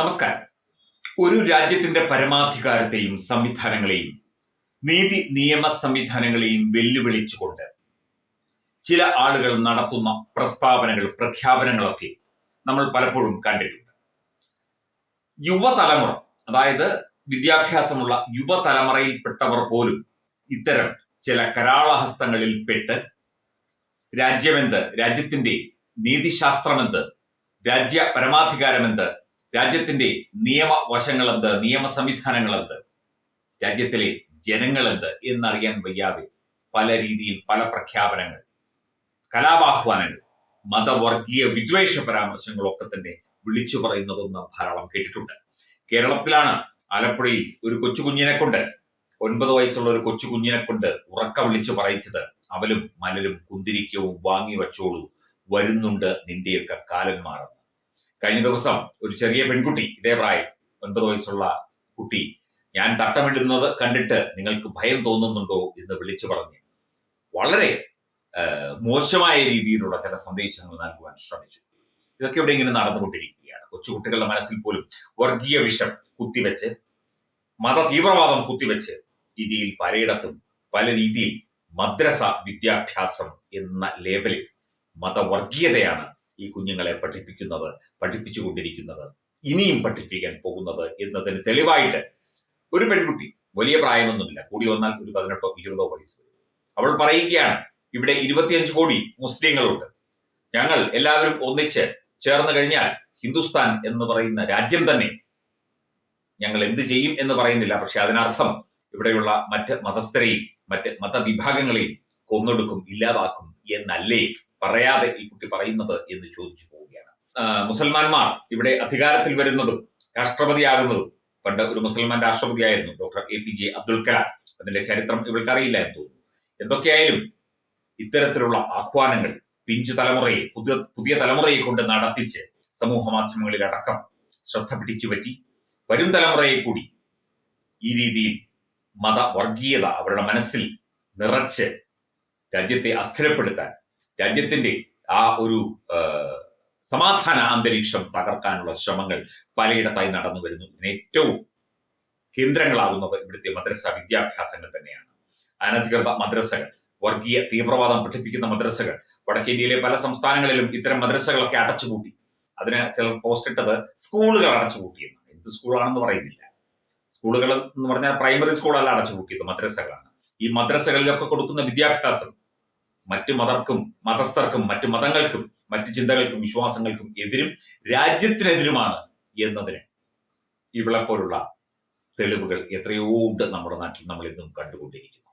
നമസ്കാരം. ഒരു രാജ്യത്തിന്റെ പരമാധികാരത്തെയും സംവിധാനങ്ങളെയും നീതി നിയമ സംവിധാനങ്ങളെയും വെല്ലുവിളിച്ചുകൊണ്ട് ചില ആളുകൾ നടത്തുന്ന പ്രസ്താവനകൾ പ്രഖ്യാപനങ്ങളൊക്കെ നമ്മൾ പലപ്പോഴും കണ്ടിട്ടുണ്ട്. യുവതലമുറ അതായത് വിദ്യാഭ്യാസമുള്ള യുവതലമുറയിൽപ്പെട്ടവർ പോലും ഇത്തരം ചില കരാളഹസ്തങ്ങളിൽ പെട്ട് രാജ്യമെന്ത് രാജ്യത്തിന്റെ നീതിശാസ്ത്രമെന്ത് രാജ്യ പരമാധികാരമെന്ത് രാജ്യത്തിന്റെ നിയമവശങ്ങളെന്ത് നിയമ സംവിധാനങ്ങളെന്ത് രാജ്യത്തിലെ ജനങ്ങൾ ജനങ്ങളെന്ത് എന്നറിയാൻ വയ്യാതെ പല രീതിയിൽ പല പ്രഖ്യാപനങ്ങൾ കലാപാഹ്വാനങ്ങൾ മതവർഗീയ വിദ്വേഷ പരാമർശങ്ങളൊക്കെ തന്നെ വിളിച്ചു പറയുന്നതും ധാരാളം കേട്ടിട്ടുണ്ട്. കേരളത്തിലാണ് ആലപ്പുഴയിൽ ഒരു കൊച്ചു കുഞ്ഞിനെ കൊണ്ട് ഒൻപത് വയസ്സുള്ള ഒരു കൊച്ചു കുഞ്ഞിനെ കൊണ്ട് ഉറക്ക വിളിച്ചു പറയിച്ചത്. അവലും മലരും കുന്തിരിക്കവും വാങ്ങി വച്ചോളൂ വരുന്നുണ്ട് നിന്റെയൊക്കെ കാലൻ മാറുന്നു കഴിഞ്ഞ ദിവസം ഒരു ചെറിയ പെൺകുട്ടി ഇതേ പ്രായം ഒൻപത് വയസ്സുള്ള കുട്ടി ഞാൻ തട്ടമിടുന്നത് കണ്ടിട്ട് നിങ്ങൾക്ക് ഭയം തോന്നുന്നുണ്ടോ എന്ന് വിളിച്ചു പറഞ്ഞു വളരെ മോശമായ രീതിയിലുള്ള ചില സന്ദേശങ്ങൾ നൽകുവാൻ ശ്രമിച്ചു. ഇതൊക്കെ ഇവിടെ ഇങ്ങനെ നടന്നുകൊണ്ടിരിക്കുകയാണ്. കൊച്ചുകുട്ടികളുടെ മനസ്സിൽ പോലും വർഗീയ വിഷം കുത്തിവെച്ച് മത തീവ്രവാദം കുത്തിവെച്ച് ഇന്ത്യയിൽ പലയിടത്തും പല രീതിയിൽ മദ്രസ വിദ്യാഭ്യാസം എന്ന ലേബലിൽ മതവർഗീയതയാണ് ഈ കുഞ്ഞുങ്ങളെ പഠിപ്പിക്കുന്നത് പഠിപ്പിച്ചുകൊണ്ടിരിക്കുന്നത് ഇനിയും പഠിപ്പിക്കാൻ പോകുന്നത് എന്നതിന് തെളിവായിട്ട് ഒരു പെൺകുട്ടി വലിയ പ്രായമൊന്നുമില്ല കൂടി വന്നാൽ ഒരു പതിനെട്ടോ ഇരുപതോ വയസ്സ്. അവൾ പറയുകയാണ് ഇവിടെ ഇരുപത്തിയഞ്ച് കോടി മുസ്ലിങ്ങളുണ്ട്. ഞങ്ങൾ എല്ലാവരും ഒന്നിച്ച് ചേർന്ന് കഴിഞ്ഞാൽ ഹിന്ദുസ്ഥാൻ എന്ന് പറയുന്ന രാജ്യം തന്നെ ഞങ്ങൾ എന്ത് ചെയ്യും എന്ന് പറയുന്നില്ല. പക്ഷെ അതിനർത്ഥം ഇവിടെയുള്ള മറ്റ് മതസ്ഥരെയും മറ്റ് മതവിഭാഗങ്ങളെയും കൊന്നൊടുക്കും ഇല്ലാതാക്കും എന്നല്ലേ പറയാതെ ഈ കുട്ടി പറയുന്നത് എന്ന് ചോദിച്ചു പോവുകയാണ്. മുസൽമാന്മാർ ഇവിടെ അധികാരത്തിൽ വരുന്നതും രാഷ്ട്രപതിയാകുന്നതും പണ്ട് ഒരു മുസൽമാൻ രാഷ്ട്രപതിയായിരുന്നു. Doctor A P J Abdul Kalam. അതിന്റെ ചരിത്രം ഇവൾക്ക് അറിയില്ല എന്ന് തോന്നുന്നു. എന്തൊക്കെയായാലും ഇത്തരത്തിലുള്ള ആഹ്വാനങ്ങൾ പിഞ്ചു തലമുറയെ പുതിയ പുതിയ തലമുറയെ കൊണ്ട് നടത്തിച്ച് സമൂഹ മാധ്യമങ്ങളിൽ അടക്കം ശ്രദ്ധ പിടിച്ചുപറ്റി വരും തലമുറയെ കൂടി ഈ രീതിയിൽ മതവർഗീയത അവരുടെ മനസ്സിൽ നിറച്ച് രാജ്യത്തെ അസ്ഥിരപ്പെടുത്താൻ രാജ്യത്തിന്റെ ആ ഒരു സമാധാന അന്തരീക്ഷം തകർക്കാനുള്ള ശ്രമങ്ങൾ പലയിടത്തായി നടന്നു വരുന്നു. ഇതിന് ഏറ്റവും കേന്ദ്രങ്ങളാകുന്നത് ഇവിടുത്തെ മദ്രസ വിദ്യാഭ്യാസങ്ങൾ തന്നെയാണ്. അനധികൃത മദ്രസകൾ വർഗീയ തീവ്രവാദം പഠിപ്പിക്കുന്ന മദ്രസകൾ വടക്കേന്ത്യയിലെ പല സംസ്ഥാനങ്ങളിലും ഇത്തരം മദ്രസകളൊക്കെ അടച്ചുപൂട്ടി. അതിന് ചിലർ പോസ്റ്റ് ഇട്ടത് സ്കൂളുകൾ അടച്ചുപൂട്ടിയെന്ന്. എന്ത് സ്കൂളാണെന്ന് പറയുന്നില്ല. സ്കൂളുകൾ എന്ന് പറഞ്ഞാൽ പ്രൈമറി സ്കൂളല്ല അടച്ചുപൂട്ടിയത് മദ്രസകളാണ്. ഈ മദ്രസകളിലൊക്കെ കൊടുക്കുന്ന വിദ്യാഭ്യാസം മറ്റു മതർക്കും മതസ്ഥർക്കും മറ്റു മതങ്ങൾക്കും മറ്റു ചിന്തകൾക്കും വിശ്വാസങ്ങൾക്കും എതിരും രാജ്യത്തിനെതിരുമാണ് എന്നതിന് ഇവിളെപ്പോലുള്ള പോലുള്ള തെളിവുകൾ എത്രയോ ഉണ്ട് നമ്മുടെ നാട്ടിൽ നമ്മൾ ഇന്നും കണ്ടുകൊണ്ടിരിക്കുന്നു.